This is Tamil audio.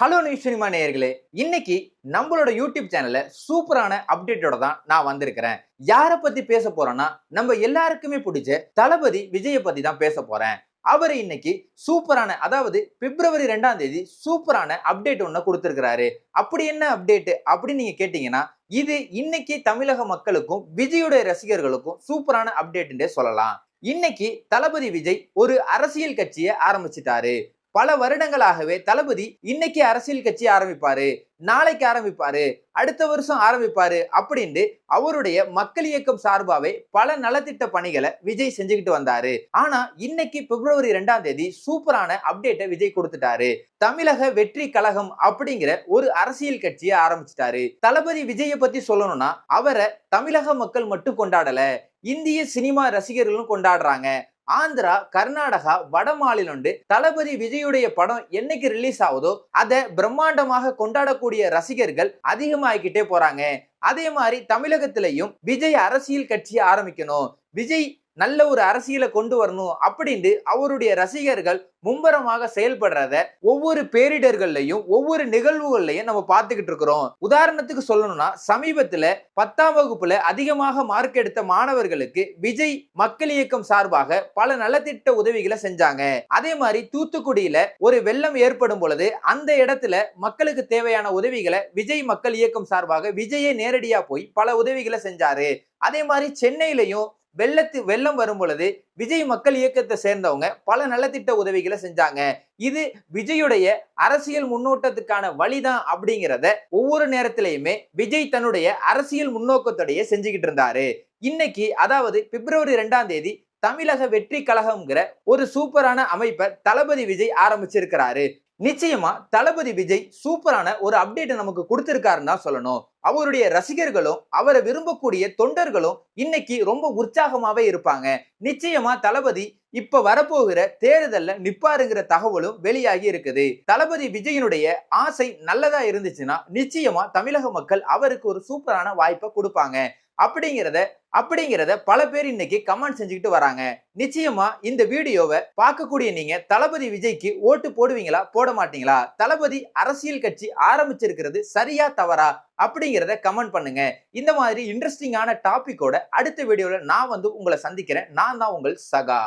ஹலோ நியூஸ் சினிமா நேயர்களே இன்னைக்கு நம்மளோட யூடியூப் சேனல்ல சூப்பரான அப்டேட்டோட தான் நான் வந்திருக்கிறேன். யாரை பத்தி பேச போறேன்னா நம்ம எல்லாருக்குமே பிடிச்ச தளபதி விஜயை பத்தி தான் பேச போறேன். அவர் இன்னைக்கு சூப்பரான அதாவது பிப்ரவரி ரெண்டாம் தேதி சூப்பரான அப்டேட் ஒன்று கொடுத்துருக்கிறாரு. அப்படி என்ன அப்டேட் அப்படின்னு நீங்க கேட்டீங்கன்னா இது இன்னைக்கு தமிழக மக்களுக்கும் விஜயுடைய ரசிகர்களுக்கும் சூப்பரான அப்டேட்டுன்றே சொல்லலாம். இன்னைக்கு தளபதி விஜய் ஒரு அரசியல் கட்சியை ஆரம்பிச்சிட்டாரு. பல வருடங்களாகவே தளபதி இன்னைக்கு அரசியல் கட்சி ஆரம்பிப்பாரு நாளைக்கு ஆரம்பிப்பாரு அடுத்த வருஷம் ஆரம்பிப்பாரு அப்படின்ட்டு அவருடைய மக்கள் இயக்கம் சார்பாவே பல நலத்திட்ட பணிகளை விஜய் செஞ்சுக்கிட்டு வந்தாரு. ஆனா இன்னைக்கு பிப்ரவரி ரெண்டாம் தேதி சூப்பரான அப்டேட்டை விஜய் கொடுத்துட்டாரு. தமிழக வெற்றி கழகம் அப்படிங்கிற ஒரு அரசியல் கட்சியை ஆரம்பிச்சிட்டாரு. தளபதி விஜய பத்தி சொல்லணும்னா அவரை தமிழக மக்கள் மட்டும் கொண்டாடல இந்திய சினிமா ரசிகர்களும் கொண்டாடுறாங்க. ஆந்திரா கர்நாடகா வட மாநிலண்டு தளபதி விஜயுடைய படம் என்னைக்கு ரிலீஸ் ஆகுதோ அதை பிரம்மாண்டமாக கொண்டாடக்கூடிய ரசிகர்கள் அதிகமாகிக்கிட்டே போறாங்க. அதே மாதிரி தமிழகத்திலையும் விஜய் அரசியல் கட்சியை ஆரம்பிக்கணும். விஜய் நல்ல ஒரு அரசியலை கொண்டு வரணும் அப்படின்ட்டு அவருடைய ரசிகர்கள் மும்பரமாக செயல்படுறத ஒவ்வொரு பேரிடர்கள்லையும் ஒவ்வொரு நிகழ்வுகள்லையும் நம்ம பார்த்துக்கிட்டு இருக்கிறோம். உதாரணத்துக்கு சொல்லணும்னா சமீபத்துல பத்தாம் வகுப்புல அதிகமாக மார்க் எடுத்த மாணவர்களுக்கு விஜய் மக்கள் இயக்கம் சார்பாக பல நலத்திட்ட உதவிகளை செஞ்சாங்க. அதே மாதிரி தூத்துக்குடியில ஒரு வெள்ளம் ஏற்படும் பொழுது அந்த இடத்துல மக்களுக்கு தேவையான உதவிகளை விஜய் மக்கள் இயக்கம் சார்பாக விஜயே நேரடியா போய் பல உதவிகளை செஞ்சாரு. அதே மாதிரி சென்னையிலையும் வெள்ளத்து வெள்ளம் வரும் பொழுது விஜய் மக்கள் இயக்கத்தை சேர்ந்தவங்க பல நலத்திட்ட உதவிகளை செஞ்சாங்க. இது விஜயுடைய அரசியல் முன்னோட்டத்துக்கான வழிதான் அப்படிங்கிறத ஒவ்வொரு நேரத்திலையுமே விஜய் தன்னுடைய அரசியல் முன்னோக்கத்தோடைய செஞ்சுக்கிட்டு இருந்தாரு. இன்னைக்கு அதாவது பிப்ரவரி ரெண்டாம் தேதி தமிழக வெற்றி கழகம்ங்கிற ஒரு சூப்பரான அமைப்பை தளபதி விஜய் ஆரம்பிச்சிருக்கிறாரு. நிச்சயமா தளபதி விஜய் சூப்பரான ஒரு அப்டேட் நமக்கு கொடுத்திருக்காருன்னு தான் சொல்லணும். அவருடைய ரசிகர்களும் அவரை விரும்பக்கூடிய தொண்டர்களும் இன்னைக்கு ரொம்ப உற்சாகமாவே இருப்பாங்க. நிச்சயமா தளபதி இப்ப வரப்போகிற தேர்தல்ல நிப்பாருங்கிற தகவலும் வெளியாகி இருக்குது. தளபதி விஜயனுடைய ஆசை நல்லதா இருந்துச்சுன்னா நிச்சயமா தமிழக மக்கள் அவருக்கு ஒரு சூப்பரான வாய்ப்பை கொடுப்பாங்க. அப்படிங்கிறத அப்படிங்கிறத பல பேர் இன்னைக்கு கமெண்ட் செஞ்சுக்கிட்டு வராங்க. நிச்சயமா இந்த வீடியோவை பார்க்கக்கூடிய நீங்க தளபதி விஜய்க்கு ஓட்டு போடுவீங்களா? போட மாட்டீங்களா? தளபதி அரசியல் கட்சி ஆரம்பிச்சிருக்கிறது சரியா தவறா? அப்படிங்கிறத கமெண்ட் பண்ணுங்க. இந்த மாதிரி இன்ட்ரெஸ்டிங்கான டாபிக்கோட அடுத்த வீடியோவில் நான் வந்து உங்களை சந்திக்கிறேன். நான் தான் உங்கள் சகா.